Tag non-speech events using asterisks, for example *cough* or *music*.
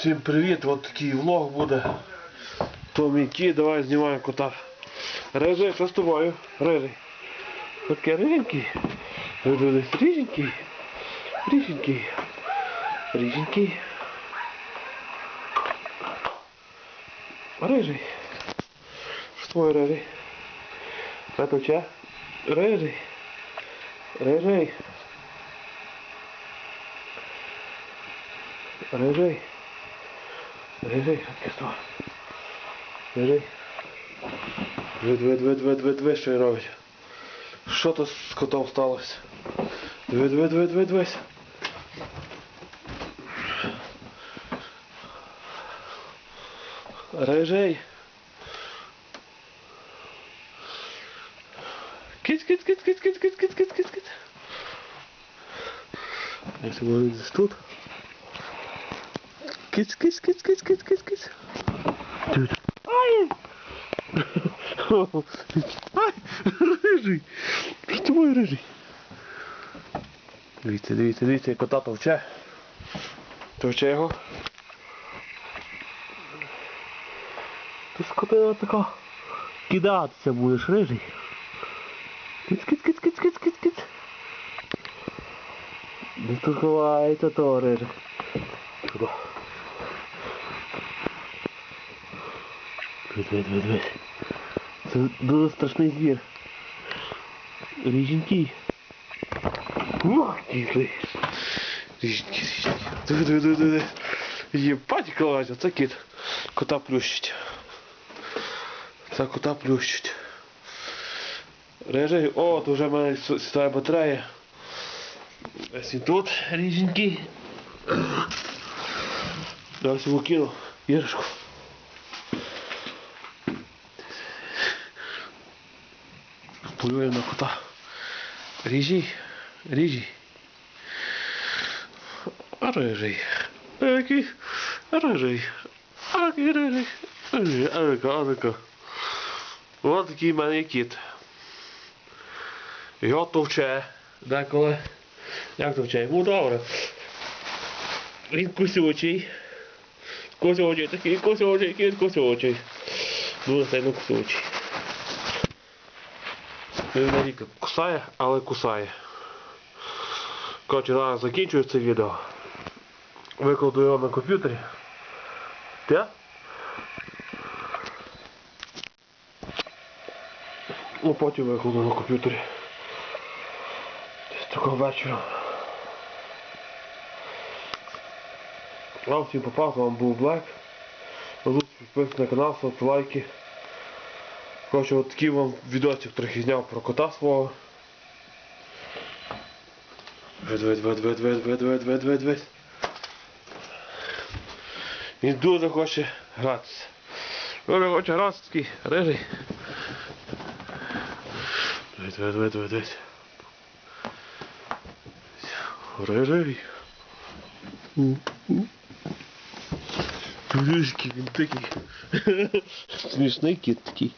Всім привіт, от такий влог буде. Томі давай знімаємо кота. Режи, що з тобою? Режи. Таке риженький. Риженький. Риженький. Риженький. Рижий. Що з тобою, рижий? Петуча? Рижий. Рижий. Рижий. Рижий, відкисто. Рижий. Вид, вид, вид, вид, вид, вид, що й робить. Що то з котом сталося? Вид, вид, вид, вид, вид. Рижий. Кіт, кіт, кіт, кіт, кіт, кіт, кіт, кіт, кіт, кіт. Якщо він десь тут. Кіц, кіц, кіц, кіц, кіц, кіц. Тут. Ай! Ай! Рижий! Ти мой рижий? Дивіться, дивіться, дивіться, як кота товче. Товче його. Ти скотина така. Кидатися будеш, рижий. Киць, киць, киць, киць, киць, киць, киць. Не тут ховається то, рижий. Туди. дивись. Це дуже страшний звір. Ріжінький. Ріжінький, Ріженький, Диви, диви, диви, диви. Єпать калазя, це кіт. Кота плющить. Це кота плющить. Режей. о, тут вже в мене сідає батарея. Ось і тут ріженький. Ось його кинув. Іришку. půjdu jen 거다. 리지, rýží, rýží. 여기, 아래리, rýží, 아래리, 아래가, rýží, Wat ik hier maar niet kiet. Ja, toch, tje. Daar kom ik. Ja, toch, tje. Moet houden. Ik kus je oortje. kusy je oortje. Kus je oortje. Kus je oortje. Doe dat hij. Рідко кусає, але кусає. Коротше, зараз закінчую це відео. Викладу його на комп'ютері. Те? Ну потім викладу на комп'ютері. Десь такого вечора. Вам всім попав, з вами був Блек. Підписуйтесь на канал, ставте лайки. Коротше, от такий вам відосик трохи зняв про кота свого. Вид, вид, вид, вид, вид, вид, вид, вид, вид, вид. Він дуже хоче гратися. Дуже хоче гратися такий рижий. Вид, вид, вид, вид, вид. Рижий. Дивись, він такий. *laughs* Смішний кіт такий.